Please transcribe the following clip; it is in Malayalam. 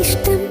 ഇഷ്ടം.